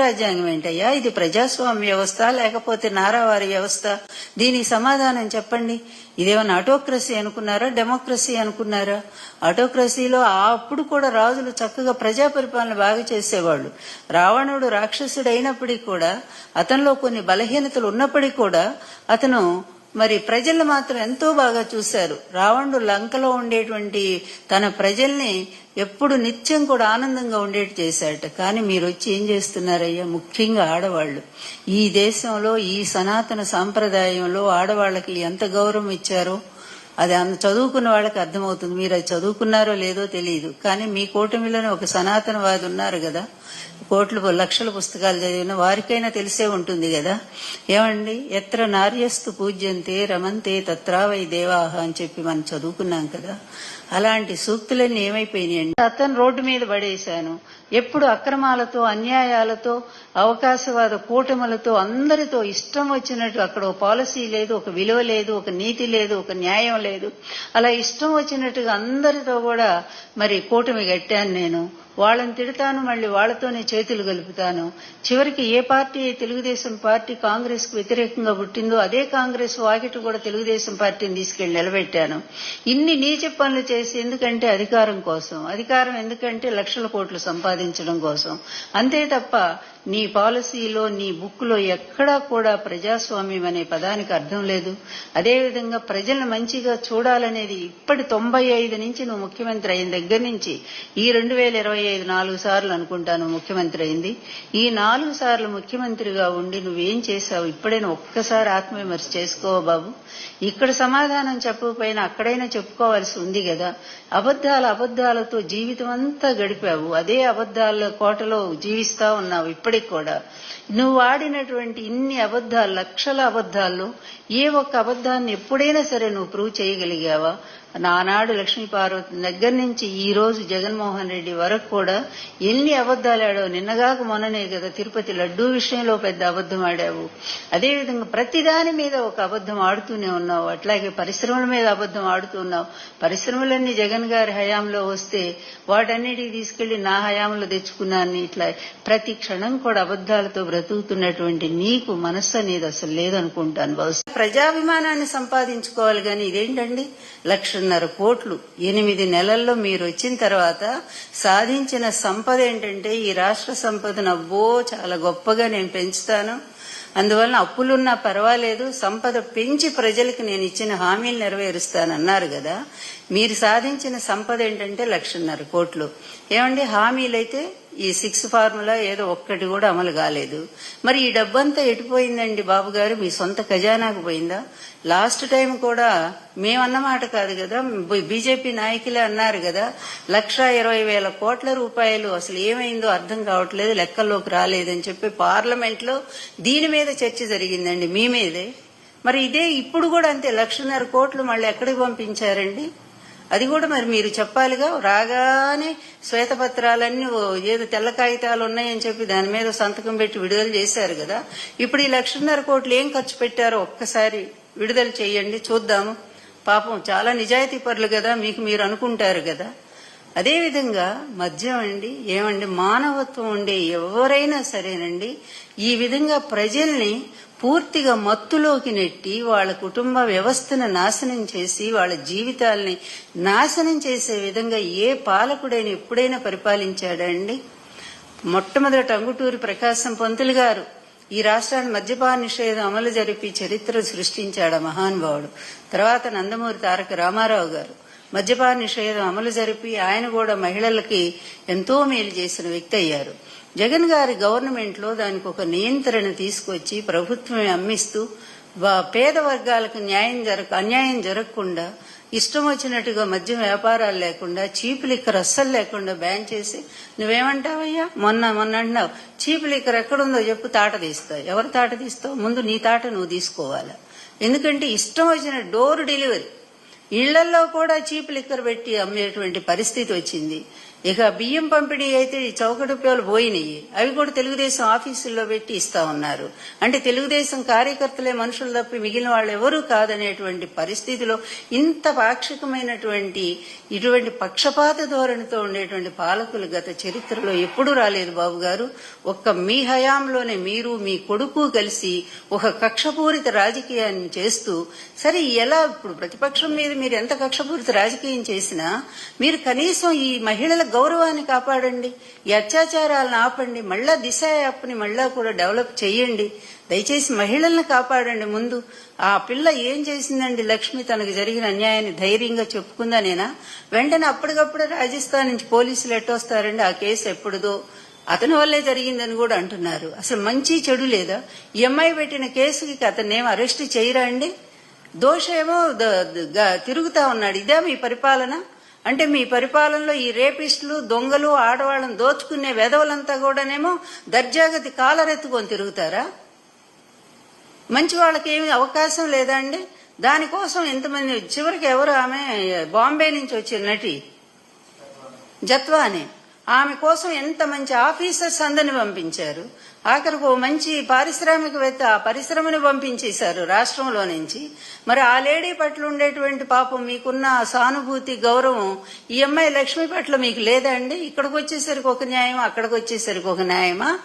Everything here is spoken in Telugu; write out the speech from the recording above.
రాజ్యాంగం ఏంటయ్యా? ఇది ప్రజాస్వామ్య వ్యవస్థ లేకపోతే నారావారి వ్యవస్థ? దీనికి సమాధానం చెప్పండి. ఇదేమన్నా ఆటోక్రసీ అనుకున్నారా? డెమోక్రసీ అనుకున్నారా? ఆటోక్రసీలో అప్పుడు కూడా రాజులు చక్కగా ప్రజా పరిపాలన బాగా చేసేవాళ్ళు. రావణుడు రాక్షసుడు అయినప్పటికీ కూడా అతనిలో కొన్ని బలహీనతలు ఉన్నప్పటికీ కూడా అతను మరి ప్రజలు మాత్రం ఎంతో బాగా చూశారు. రావణుడు లంకలో ఉండేటువంటి తన ప్రజల్ని ఎప్పుడు నిత్యం కూడా ఆనందంగా ఉండేట్టు చేశాడట కానీ మీరు వచ్చి ఏం చేస్తున్నారయ్యా? ముఖ్యంగా ఆడవాళ్ళు. ఈ దేశంలో ఈ సనాతన సాంప్రదాయంలో ఆడవాళ్ళకి ఎంత గౌరవం ఇచ్చారో అది అంత చదువుకున్న వాళ్ళకి అర్థమవుతుంది. మీరు అది చదువుకున్నారో లేదో తెలియదు కానీ మీ కూటమిలోనే ఒక సనాతనవాది ఉన్నారు కదా. కోట్లు లక్షల పుస్తకాలు చదివిన వారికైనా తెలిసే ఉంటుంది కదా. ఏమండి? ఎత్ర నార్యస్తు పూజ్యంతే రమంతే తత్రావై దేవాహ అని చెప్పి మనం చదువుకున్నాం కదా. అలాంటి సూక్తులన్నీ ఏమైపోయినాయండి అతను రోడ్డు మీద పడేశాను. ఎప్పుడు అక్రమాలతో అన్యాయాలతో అవకాశవాద కూటములతో అందరితో ఇష్టం వచ్చినట్టు అక్కడ ఒక పాలసీ లేదు ఒక విలువ లేదు ఒక నీతి లేదు ఒక న్యాయం లేదు. అలా ఇష్టం వచ్చినట్టుగా అందరితో కూడా మరి కూటమి కట్టాను నేను. వాళ్ళని తిడతాను మళ్ళీ వాళ్ళతోనే చేతులు కలుపుతాను చివరికి ఏ పార్టీ తెలుగుదేశం పార్టీ కాంగ్రెస్కు వ్యతిరేకంగా పుట్టిందో అదే కాంగ్రెస్ వాకిట కూడా తెలుగుదేశం పార్టీని తీసుకెళ్ళి నిలబెట్టాను. ఇన్ని నీచ పనులు చేసి ఎందుకంటే అధికారం కోసం అధికారం ఎందుకంటే లక్షల కోట్లు సంపాదించడం కోసం. అంతే తప్ప నీ పాలసీలో నీ బుక్లో ఎక్కడా కూడా ప్రజాస్వామ్యం అనే పదానికి అర్థం లేదు. అదేవిధంగా ప్రజలను మంచిగా చూడాలనేది ఇప్పటి తొంభై ఐదు నుంచి నువ్వు ముఖ్యమంత్రి అయిన దగ్గర నుంచి ఈ రెండు వేల ఇరవై ఐదు నాలుగు సార్లు అనుకుంటాను ముఖ్యమంత్రి అయింది. ఈ నాలుగు సార్లు ముఖ్యమంత్రిగా ఉండి నువ్వేం చేశావు? ఇప్పుడైనా ఒక్కసారి ఆత్మవిమర్శ చేసుకో బాబు. ఇక్కడ సమాధానం చెప్పకపోయినా అక్కడైనా చెప్పుకోవాల్సి ఉంది కదా. అబద్ధాల అబద్దాలతో జీవితం అంతా గడిపావు. అదే అబద్దాల కోటలో జీవిస్తా ఉన్నావు ఇప్పటికి కూడా. నువ్వు ఆడినటువంటి ఇన్ని అబద్దాలు లక్షల అబద్దాల్లో ఏ ఒక్క అబద్దాన్ని ఎప్పుడైనా సరే నువ్వు ప్రూవ్ చేయగలిగావా? నానాడు లక్ష్మీ పార్వతి దగ్గర నుంచి ఈ రోజు జగన్మోహన్ రెడ్డి వరకు కూడా ఎన్ని అబద్దాలాడో నిన్నగాకు నిన్నగాక మొన్ననే కదా తిరుపతి లడ్డూ విషయంలో పెద్ద అబద్ధం ఆడావు. అదేవిధంగా ప్రతిదాని మీద ఒక అబద్ధం ఆడుతూనే ఉన్నావు. అట్లాగే పరిశ్రమల మీద అబద్ధం ఆడుతున్నావు పరిశ్రమలన్నీ జగన్ గారి హయాంలో వస్తే వాటన్నిటికి తీసుకెళ్ళి నా హయాంలో తెచ్చుకున్నాను ఇట్లా. ప్రతి క్షణం కూడా అబద్ధాలతో బ్రతుకుతున్నటువంటి నీకు మనస్సు అనేది అసలు లేదనుకుంటాను బహుశా. ప్రజాభిమానాన్ని సంపాదించుకోవాలి కానీ ఇదేంటండి? లక్షన్నర కోట్లు. ఎనిమిది నెలల్లో మీరు వచ్చిన తర్వాత సాధించిన సంపద ఏంటంటే ఈ రాష్ట్ర సంపదను అబ్బో చాలా గొప్పగా నేను పెంచుతాను. అందువలన అప్పులున్నా పర్వాలేదు సంపద పెంచి ప్రజలకు నేను ఇచ్చిన హామీలు నెరవేరుస్తానన్నారు కదా. మీరు సాధించిన సంపద ఏంటంటే లక్షన్నర కోట్లు. ఏమండి హామీలైతే? ఈ సిక్స్ ఫార్ములా ఏదో ఒక్కటి కూడా అమలు కాలేదు. మరి ఈ డబ్బంతా ఎటుపోయిందండి బాబు గారు? మీ సొంత ఖజానాకు పోయిందా? లాస్ట్ టైం కూడా మేమన్నమాట కాదు కదా? బీజేపీ నాయకులే అన్నారు కదా లక్ష ఇరవై వేల కోట్ల రూపాయలు అసలు ఏమైందో అర్థం కావట్లేదు లెక్కల్లోకి రాలేదని చెప్పి పార్లమెంట్లో దీని మీద చర్చ జరిగిందండి మీ మీదే. మరి ఇదే ఇప్పుడు కూడా అంతే లక్షన్నర కోట్లు మళ్ళీ ఎక్కడికి పంపించారండి? అది కూడా మరి మీరు చెప్పాలిగా రాగానే శ్వేతపత్రాలన్నీ ఓ ఏదో తెల్ల కాగితాలు ఉన్నాయని చెప్పి దాని మీద సంతకం పెట్టి విడుదల చేశారు కదా. ఇప్పుడు ఈ లక్షన్నర కోట్లు ఏం ఖర్చు పెట్టారో ఒక్కసారి విడుదల చేయండి చూద్దాము. పాపం చాలా నిజాయితీ పరులు కదా మీకు మీరు అనుకుంటారు కదా. అదేవిధంగా మద్యం అండి ఏమండి మానవత్వం ఉండే ఎవరైనా సరేనండి ఈ విధంగా ప్రజల్ని పూర్తిగా మత్తులోకి నెట్టి వాళ్ళ కుటుంబ వ్యవస్థను నాశనం చేసి వాళ్ళ జీవితాల్ని నాశనం చేసే విధంగా ఏ పాలకుడైనా ఎప్పుడైనా పరిపాలించాడండి? మొట్టమొదట అంగుటూరి ప్రకాశం పంతులు గారు ఈ రాష్ట్రాన్ని మద్యపాన నిషేధం అమలు జరిపి చరిత్ర సృష్టించాడు మహానుభావుడు. తర్వాత నందమూరి తారక రామారావు గారు. మద్యపాన నిషేధం అమలు జరిపి ఆయన కూడా మహిళలకి ఎంతో మేలు చేసిన వ్యక్తి అయ్యారు. జగన్ గారి గవర్నమెంట్లో దానికి ఒక నియంత్రణ తీసుకొచ్చి ప్రభుత్వమే అమ్మిస్తూ పేద వర్గాలకు న్యాయం జరగ అన్యాయం జరగకుండా ఇష్టం వచ్చినట్టుగా మద్యం వ్యాపారాలు లేకుండా చీప్ లిక్కర్ అస్సలు లేకుండా బ్యాన్ చేసి నువ్వేమంటావయ్యా? మొన్న మొన్న అంటున్నావు చీప్ లిక్కర్ ఎక్కడుందో చెప్పు తాట తీస్తావు ఎవరు తాట తీస్తావు? ముందు నీ తాట నువ్వు తీసుకోవాలా. ఎందుకంటే ఇష్టం వచ్చిన డోర్ డెలివరీ ఇళ్ళలో కూడా చీప్ లిక్కర్ పెట్టి అమ్మేటువంటి పరిస్థితి వచ్చింది. ఇక బియ్యం పంపిణీ అయితే ఈ చౌక రూపాయలు పోయినాయి. అవి కూడా తెలుగుదేశం ఆఫీసుల్లో పెట్టి ఇస్తా ఉన్నారు. అంటే తెలుగుదేశం కార్యకర్తలే మనుషులు తప్పి మిగిలిన వాళ్ళు ఎవరూ కాదనేటువంటి పరిస్థితిలో ఇంత పాక్షికమైనటువంటి ఇటువంటి పక్షపాత ధోరణితో ఉండేటువంటి పాలకులు గత చరిత్రలో ఎప్పుడూ రాలేదు బాబు గారు. ఒక్క మీ హయాంలోనే మీరు మీ కొడుకు కలిసి ఒక కక్షపూరిత రాజకీయాన్ని చేస్తూ సరే ఎలా ఇప్పుడు ప్రతిపక్షం మీద మీరు ఎంత కక్షపూరిత రాజకీయం చేసినా మీరు కనీసం ఈ మహిళల గౌరవాన్ని కాపాడండి ఈ అత్యాచారాలను ఆపండి మళ్ళా దిశ యాప్ని మళ్ళా కూడా డెవలప్ చేయండి దయచేసి మహిళల్ని కాపాడండి ముందు. ఆ పిల్ల ఏం చేసిందండి లక్ష్మి? తనకు జరిగిన అన్యాయాన్ని ధైర్యంగా చెప్పుకుందా నేనా వెంటనే అప్పటికప్పుడు రాజస్థాన్ నుంచి పోలీసులు ఎట్టొస్తారండి ఆ కేసు ఎప్పుడుదో. అతని వల్లే జరిగిందని కూడా అంటున్నారు. అసలు మంచి చెడు లేదా? ఈ అమ్మాయి పెట్టిన కేసుకి అతన్ని అరెస్ట్ చేయరా అండి? దోషేమో తిరుగుతా ఉన్నాడు. ఇదే మీ పరిపాలన? అంటే మీ పరిపాలనలో ఈ రేపిస్టులు దొంగలు ఆడవాళ్ళని దోచుకునే వెధవలంతా కూడానేమో దర్జాగతి కాలరెత్తుకొని తిరుగుతారా? మంచి వాళ్ళకి ఏమి అవకాశం లేదా అండి? దానికోసం ఎంతమంది చివరికి ఎవరు ఆమె? బాంబే నుంచి వచ్చిన నటి జత్వానే. ఆమె కోసం ఎంత మంచి ఆఫీసర్స్ అందరిని పంపించారు. ఆఖరికి ఓ మంచి పారిశ్రామికవేత్త ఆ పరిశ్రమని పంపించేశారు రాష్ట్రంలో నుంచి. మరి ఆ లేడీ పట్ల ఉండేటువంటి పాపం మీకున్న సానుభూతి గౌరవం ఈ అమ్మాయి లక్ష్మి పట్ల మీకు లేదా అండి? ఇక్కడికి వచ్చేసరికి ఒక న్యాయం అక్కడికి వచ్చేసరికి ఒక న్యాయమా?